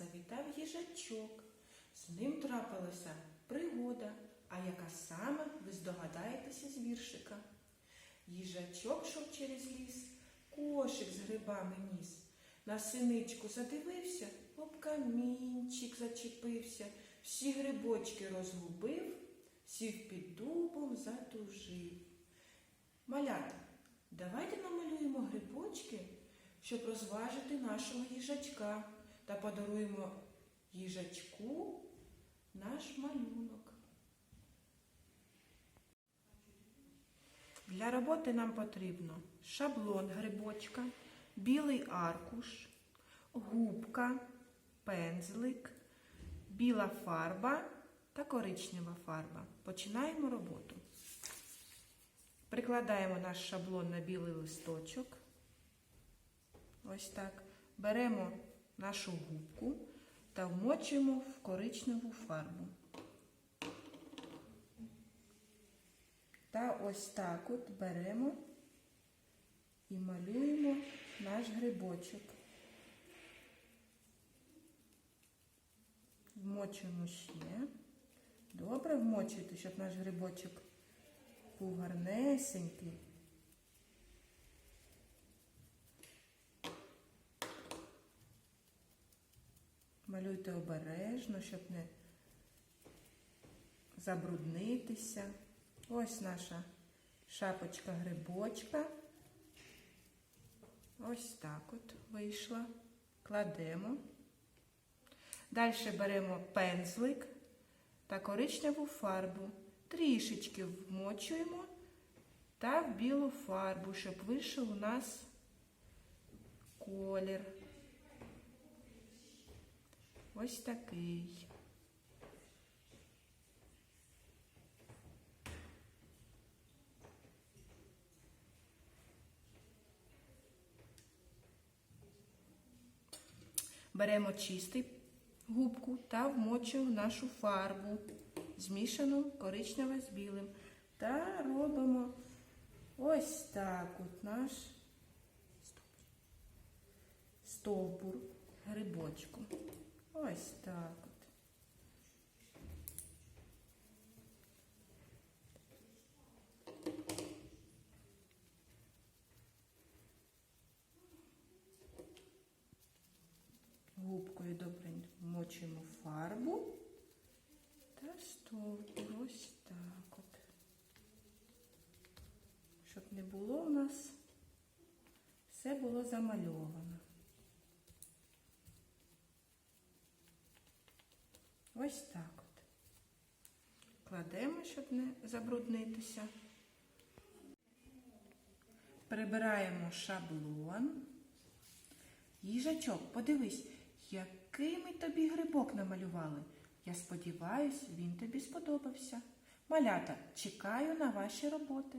завітав їжачок. З ним трапилася пригода, а яка саме ви здогадаєтеся з віршика. Їжачок йшов через ліс, кошик з грибами ніс. На синичку задивився, об камінчик зачепився, всі грибочки розгубив, сів під дубом, затужив. Малята, давайте намалюємо грибочки, щоб розважити нашого їжачка та подаруємо їжачку наш малюнок. Для роботи нам потрібно шаблон грибочка, білий аркуш, губка, пензлик, біла фарба та коричнева фарба. Починаємо роботу. Прикладаємо наш шаблон на білий листочок. Ось так. Беремо нашу губку та вмочуємо в коричневу фарбу. Та ось так от беремо і малюємо наш грибочок. Вмочуємо ще. Добре вмочуйте, щоб наш грибочок був гарнесенький. Малюйте обережно, щоб не забруднитися. Ось наша шапочка грибочка. Ось так от вийшла. Кладемо. Далі беремо пензлик та коричневу фарбу. Трішечки вмочуємо та в білу фарбу, щоб вийшов у нас колір. Ось такий. Беремо чистий губку та вмочуємо нашу фарбу, змішану коричневе з білим. Та робимо ось так от наш стовбур грибочку. Ось так от. Губкою добре вмочуємо фарбу та стовбур. Ось так от. Щоб не було у нас, все було замальовано. Ось так от. Кладемо, щоб не забруднитися. Прибираємо шаблон. Їжачок, подивись, який ми тобі грибок намалювали. Я сподіваюся, він тобі сподобався. Малята, чекаю на ваші роботи.